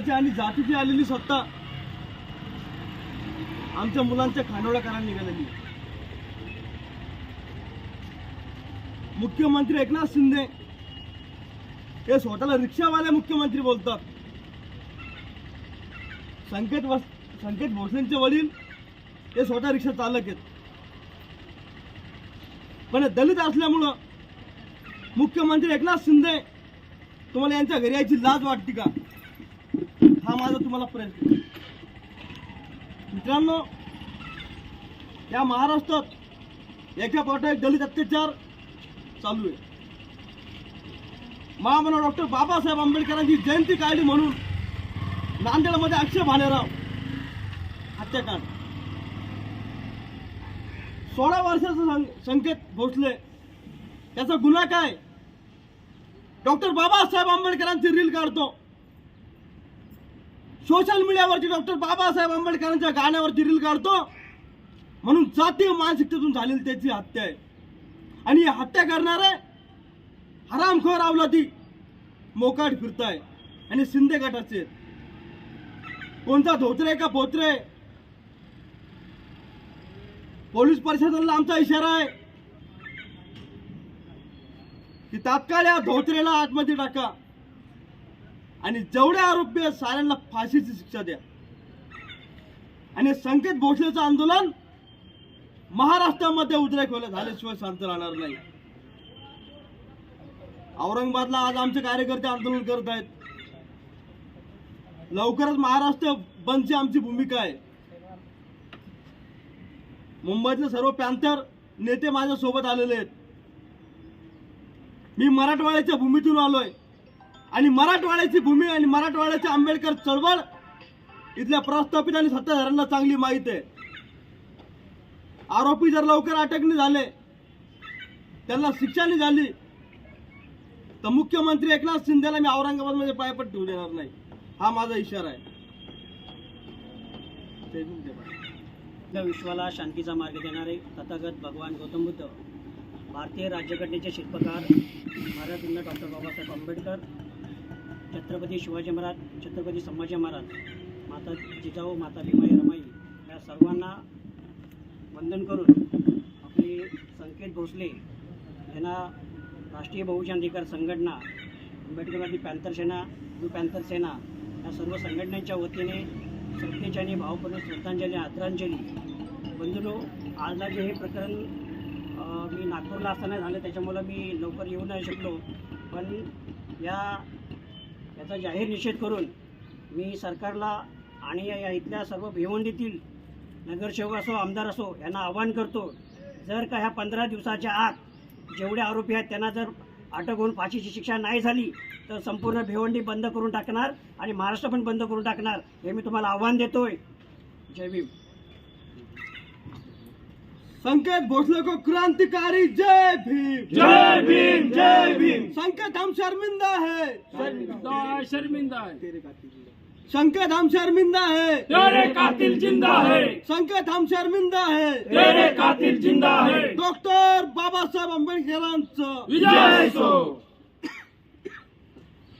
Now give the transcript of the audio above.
धर्माची आणि जातीची आलेली सत्ता आमच्या मुलांच्या खांडोळा करायला निघालेली. मुख्यमंत्री एकनाथ शिंदे हे स्वतःला रिक्षावाले मुख्यमंत्री बोलतात. संकेत वस संकेत भोसलेंचे वडील हे स्वतः रिक्षा चालक आहेत. पण दलित असल्यामुळं मुख्यमंत्री एकनाथ शिंदे तुम्हाला यांच्या घरी यायची लाज वाटते का? हा तुम्हाला प्रेरित मित्रांनो या महाराष्ट्रात एका पाठा एक दलित अत्याचार चालू आहे. महामानव डॉक्टर बाबासाहेब आंबेडकरांची जयंती काढली म्हणून नांदेडमध्ये अक्षय भालेराव हत्याकांड सोळा वर्षाचा संकेत भोसले. त्याचा गुन्हा काय? डॉक्टर बाबासाहेब आंबेडकरांची रील काढतो. सोशल मीडियावरती डॉक्टर बाबासाहेब आंबेडकरांच्या गाण्यावरती रील काढतो. म्हणून जातीय मानसिकतेतून झालेली त्याची हत्या आहे. आणि हत्या करणारे हरामखोर अवलादी मोकाट फिरताय आणि शिंदे गटाचे कोणता धोत्रे का पोत्रे? पोलीस परिषदेला आमचा इशारा आहे की तात्काळ या धोत्रेला आतमध्ये टाका. आणि जेवढे आरोपी आहेत साऱ्यांना फाशीची शिक्षा द्या. आणि संकेत भोसलेचं आंदोलन महाराष्ट्रामध्ये उद्रेक व्हायला झाल्याशिवाय शांत राहणार नाही. औरंगाबादला आज आमचे कार्यकर्ते आंदोलन करत आहेत. लवकरच महाराष्ट्र बंदची आमची भूमिका आहे. मुंबईतले सर्व पॅन्थर नेते माझ्या सोबत आलेले आहेत. मी मराठवाड्याच्या भूमीतून आलोय. आणि मराठवाड्याची भूमी आणि मराठवाड्याची आंबेडकर चळवळ इथल्या प्रस्थापित आणि सत्ताधाऱ्यांना चांगली माहीत आहे. आरोपी जर लवकर अटक नाही झाले त्यांना शिक्षा नाही झाली तर मुख्यमंत्री एकनाथ शिंदेला मी औरंगाबादमध्ये पायपट ठेवू देणार नाही. हा माझा इशारा आहे. विश्वाला शांतीचा मार्ग देणारे तथागत भगवान गौतम बुद्ध भारतीय राज्यघटनेचे शिल्पकार भारतरत्न डॉक्टर बाबासाहेब आंबेडकर छत्रपती शिवाजी महाराज छत्रपती संभाजी महाराज माता जिजाऊ माता भीमाई रमाई या सर्वांना वंदन करून आपले संकेत भोसले यांना राष्ट्रीय बहुजन अधिकार संघटना आंबेडकरवादी panther Sena blue panther Sena या सर्व संघटनांच्या वतीने श्रद्धेची भावपूर्ण श्रद्धांजली आदरांजली. बंधुनो आजला जे हे प्रकरण मी नागपूरला असताना झालं त्याच्यामुळं मी लवकर येऊ नाही शकलो. पण या याचा जाहीर निषेध करून मी सरकारला आणि या इथल्या सर्व भिवंडीतील नगरसेवक असो आमदार असो यांना आवाहन करतो जर का ह्या पंधरा दिवसाच्या आत जेवढे आरोपी आहेत त्यांना जर अटक होऊन फाशीची शिक्षा नाही झाली तर संपूर्ण भिवंडी बंद करून टाकणार आणि महाराष्ट्र पण बंद करून टाकणार हे मी तुम्हाला आव्हान देतोय. जय भीम. संकेत भोसले को क्रांतिकारी जय भीम। जय भीम जय भीम। संकेत हम शर्मिंदा है। शर्मिंदा है तेरे संकेत हम शर्मिंदा है। तेरे कातिल ज़िंदा है। संकेत हम शर्मिंदा है। तेरे कातिल ज़िंदा है। डॉक्टर बाबासाहेब साहब विजय असो